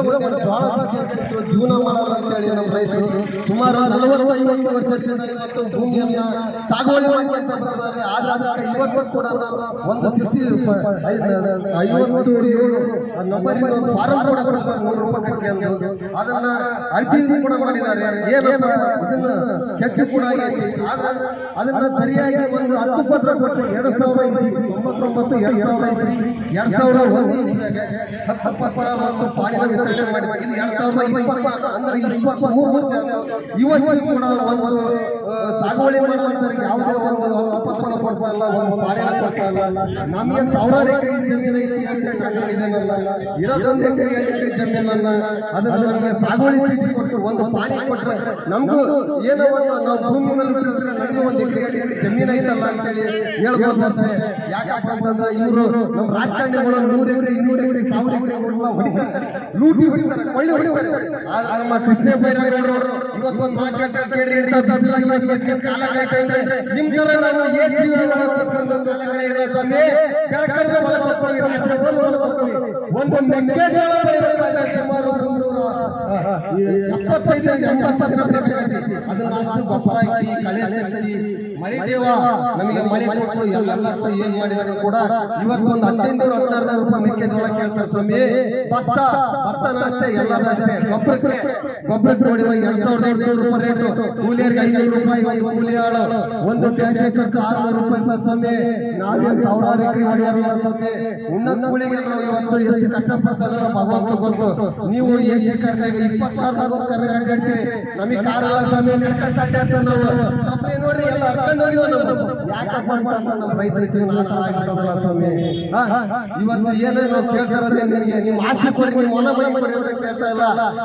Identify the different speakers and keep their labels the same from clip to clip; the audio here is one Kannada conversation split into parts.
Speaker 1: ಒಂದು ಜೀವನ ಮಾಡಲ್ಲ ಅಂತ ಹೇಳಿ ನಮ್ಮ ರೈತರು. ಸುಮಾರು ನಲವತ್ತು ಐವತ್ತು ವರ್ಷದಿಂದ ಇವತ್ತು ಭೂಮಿಯನ್ನ ಸಾಗುವಳಿ ಮಾಡ್ಕೊಂತ ಬಂದಿದ್ದಾರೆ ಆದ್ರೆ ಅದಕ್ಕೆ ಇವತ್ತು ಕೂಡ ಒಂದು ಸಿಕ್ಸ್ಟಿ ಐವತ್ತು ಏಳು ನಂಬರಿಂದ ಒಂದು ಫಾರಂ ಕೂಡ ನೂರು ರೂಪಾಯಿ ಕಟ್ಸ್ಕೊಂಡು ಅದನ್ನ ಅಳತಿ ಕೂಡ ಮಾಡಿದ್ದಾರೆ. ಏನಪ್ಪ ಇದನ್ನ ಕೆಚ್ಚು ಕೂಡ ಆದ್ರೆ ಅದನ್ನ ಸರಿಯಾಗಿ ಒಂದು ಹಕ್ಕುಪತ್ರ ಕೊಟ್ಟು ಎರಡು ಸಾವಿರ ತೊಂಬತ್ತೊಂಬತ್ತು ಎರಡು ಸಾವಿರ ಇಸ್ವಿ, ಎರಡು ಸಾವಿರ ಒಂದು ಹತ್ತು ಪತ್ರ ಮತ್ತು ಪಾಲಿನ ಸಾವಿರದ ಇಪ್ಪತ್ನಾಲ್ಕು, ಅಂದ್ರೆ ಇಪ್ಪತ್ತ್ ಮೂರು ವರ್ಷ ಇವತ್ತಿಗೂ ಕೂಡ ಒಂದು ಸಾಗುವಳಿ ಮಾಡುವಂತರಿಗೆ ಯಾವುದೇ ಒಂದು ಹಕ್ಕುಪತ್ರ ಕೊಡ್ತಾ ಇಲ್ಲ, ಒಂದು ಪಾಲಿನ ಕೊಡ್ತಾ ಇಲ್ಲ. ನಮಗೆ ಸಾವಿರಾರು ಎಕರೆ ಜಮೀನು ಐತಿ ನಮ್ಮಲ್ಲಿದೇನಲ್ಲ ಇರೋದೊಂದು ಎಕರೆ ಎಕರೆ ಜಮೀನನ್ನ ಅದನ್ನ ನಮಗೆ ಸಾಗುವಳಿ ಚೀಟಿ ಕೊಟ್ಟು ಒಂದು ಪಾಣಿ ಕೊಟ್ರೆ ನಮಗೂ ಏನೋ ಒಂದು ನಾವು ಭೂಮಿ ಮೇಲೆ ಬೆಳೆದ್ರೆ ಒಂದು ಎಕರೆ ಎಕರೆ ಜಮೀನು ಐತಲ್ಲ ಅಂತೇಳಿ ಹೇಳ್ಬೋದು ಅಷ್ಟೇ. ಯಾಕಪ್ಪ ಅಂತಂದ್ರೆ ಇವರು ನಮ್ಮ ರಾಜಕಾರಣಿಗಳು ನೂರು ಎಕರೆ, ಇನ್ನೂರು ಎಕರೆ, ಸಾವಿರ ಎಕರೆ ಹೊಡಿತಾರೆ. ಲೂಟಿ ಕೃಷ್ಣ ಬೈರೇಗೌಡರು ಇವತ್ತೊಂದು ಮಾತು ಹೇಳ್ತಾರೆ ಕೇಳ್ರಿ ಇಂಥ ಬಿಸಿಲಾಗಿ ಕಾಲ ಕಾಯ್ಕೊಂಡ್ರೆ ನಿಮ್ ತರ ನಾವು ಏನ್ ಜೀವ ಮಾಡ್ತಕ್ಕಂಥ ಕಾಲಗಳಿದೆ ಸ್ವಾಮಿ ಬೆಳಕರಿದ ಹೊಲಕ್ಕೆ ಹೋಗ್ತೀವಿ, ರಾತ್ರಿ ಹೋಗ್ತೀವಿ. ಒಂದು ಮೆಕ್ಕೆಜೋಳ ಬೆಳಿಬೇಕಾದ್ರೆ ಸುಮಾರು. ಅದನ್ನ ಅಷ್ಟು ಗೊಬ್ಬರ ಹಾಕಿ ಕಳೆ ತೆಗೆಸಿ ಮಳೆ ದೇವ ನಮಗೆ ಮಳೆ ಕೊಟ್ಟು ಎಲ್ಲರೂ ಏನ್ ಮಾಡಿದ್ರು ಕೂಡ ಇವತ್ತೊಂದು ಹದಿನೈದು ಹದಿನಾರು ರೂಪಾಯಿ ಮೆಕ್ಕೆಜೋಳ ಕೇಳ್ತಾರೆ ಸ್ವಾಮಿ ಭತ್ತ ಭತ್ತನ ಅಷ್ಟೇ ಎಲ್ಲದ ಅಷ್ಟೇ ಗೊಬ್ಬರಕ್ಕೆ ಗೊಬ್ಬರಕ್ಕೆ ನೋಡಿದ್ರೆ ಎರಡ್ ಸಾವಿರದ ಐನೂರು ರೂಪಾಯಿ ರೇಟು ಕೂಲಿಯರಿಗೆ ಐನೂರು ರೂಪಾಯಿ ಒಂದು ಕೂಲಿ ಆಳು ಒಂದು ಟ್ಯಾಕ್ಸಿ ಖರ್ಚು ಆರ್ನೂರು ರೂಪಾಯಿ ಸೊನ್ನೆ ಸ್ವಾಮಿ ನಾವೇನ್ ಸಾವಿರಾರು ಎಕರೆ ಹೊಡೆಯಾರಲ್ಲ ಸ್ವಾಮಿ ಉಣ್ಣ ಕೂಲಿಗೆ ನಾವು ಇವತ್ತು ಎಷ್ಟು ಕಷ್ಟಪಡ್ತಾರೆ ಭಗವಂತ ಗೊತ್ತು ನೀವು ಏನ್ ಕರ್ನಾಗ ಇಪ್ಪತ್ತಾರು ಕರ್ನಾಗ ಅಡ್ಡಾಡ್ತೀವಿ ನಮಗೆ ಕಾರಲ್ಲ ಸ್ವಾಮಿ ನಡ್ಕೊಂತ ಅಡ್ಡಾಡ್ತಾರೆ ನಾವು ನೋಡಿ ಎಲ್ಲ ಯಾಕಪ್ಪ ಅಂತ ನಮ್ಮ ರೈತರ ಜೀವನ ಆ ಥರ ಆಗ್ಬಿಟ್ಟದಲ್ಲ? ಇವತ್ತು ಏನೇ ನಾವು ನಿಮ್ಮ ಆಸ್ತಿ ಕೊಡ್ರಿ ನಿಮ್ಮ ಅಂತ ಕೇಳ್ತಾ ಇಲ್ಲ.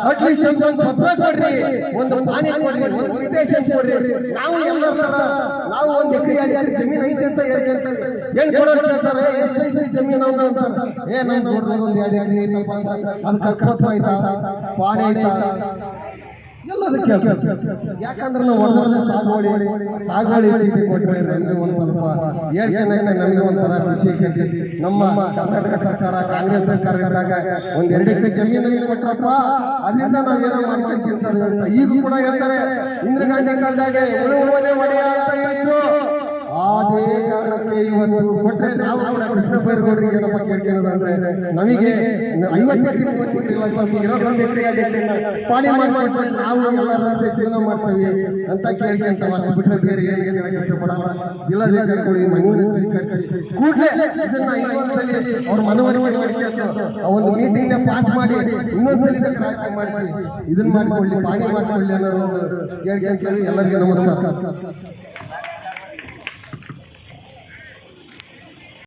Speaker 1: ಅಟ್ಲೀಸ್ಟ್ ಒಂದು ಪತ್ರ ಕೊಡ್ರಿ, ಒಂದು ಪಾನಿ ಕೊಡ್ರಿ, ಒಂದು ನಾವು ಎಲ್ಲರ ತರ ನಾವು ಒಂದು ಎಕರೆ ಎರಡು ಜಮೀನು ಐತೆ ಅಂತ ಹೇಳ್ಕೊಂತೀವಿ ಏನ್ ಕೊಡೋರು ಎಷ್ಟು ಐತ್ರಿ ಜಮೀನು ಅವ್ನು ಅಂತಾರೆ ಏ ನಮ್ ನೋಡ್ದಾಗ ಒಂದು ಎರಡು ಎಕರೆ ಐತಪ್ಪ ಅಂತ. ಅದಕ್ಕೆ ಹಕ್ಕುಪತ್ರ ಐತಾ ಪಾಣಿ ಐತಾ ಎಲ್ಲದಕ್ಕೆ ಯಾಕಂದ್ರೆ ನಾವು ಸಾಗುವಳಿ. ಸಾಗುವಳಿ ಚೀಟಿ ನಮಗೆ ಒಂದು ಸ್ವಲ್ಪ ನಮಗೆ ಒಂಥರ ಖುಷಿ ಸಿಗ್ತೈತಿ ನಮ್ಮ ಕರ್ನಾಟಕ ಸರ್ಕಾರ, ಕಾಂಗ್ರೆಸ್ ಸರ್ಕಾರ ಇದ್ದಾಗ ಒಂದ್ ಎರಡು ಎಕರೆ ಜಮೀನು ಕೊಟ್ರಪ್ಪ ಅದರಿಂದ ನಾವೇನೋ ಮಾಡ್ಕೊಂಡು ತಿಂತದ್ವಿ ಅಂತ ಈಗ ಕೂಡ ಹೇಳ್ತಾರೆ. ಇಂದಿರಾ ಗಾಂಧಿ ಕಾಲದಾಗ ಒಡೆಯ ಅಂತ ಇವತ್ತು. ಕೊಟ್ರೆ ನಾವು ಕೂಡ ಕೃಷ್ಣ ಬೈರ್ಗೌಡರಿಗೆ ಏನಪ್ಪ ಕೇಳ್ಕೊಳ್ಳೋದಂದ್ರೆ ನಮಗೆ ಐವತ್ತು ಎಕರೆ ಮೂವತ್ತು ಎಕರೆ ಇಲ್ಲ ಸ್ವಾಮಿ. ಇರೋದೊಂದು ಎಕರೆ ಎರಡು ಎಕರೆ ಪಾಣಿ ಮಾಡಿಕೊಟ್ರೆ ನಾವು ಎಲ್ಲರ ಜೀವನ ಮಾಡ್ತೀವಿ ಅಂತ ಕೇಳ್ಕೊಂತ ಅಷ್ಟು ಬಿಟ್ಟರೆ ಬೇರೆ ಏನು ಹೇಳಕ್ಕೆ ಇಷ್ಟಪಡಲ್ಲ. ಜಿಲ್ಲಾಧಿಕಾರಿಗಳು ಈ ಮನವಿಯನ್ನು ಸ್ವೀಕರಿಸಿ. ಕೂಡಲೇ ಇದನ್ನ ಇನ್ನೊಂದ್ಸಲಿ ಅವ್ರ ಮನವರಿಕೆ ಮಾಡಿಕೊಂಡು ಒಂದು ಮೀಟಿಂಗ್ ಪಾಸ್ ಮಾಡಿ ಇನ್ನೊಂದ್ಸಲಿ ಆಯ್ಕೆ ಮಾಡಿಸಿ. ಇದನ್ನ ಮಾಡ್ಕೊಳ್ಳಿ, ಪಾಣಿ ಮಾಡ್ಕೊಳ್ಳಿ ಅನ್ನೋದು ಕೇಳ್ಕೊಂತ ಎಲ್ಲರಿಗೂ ನಮಸ್ಕಾರ.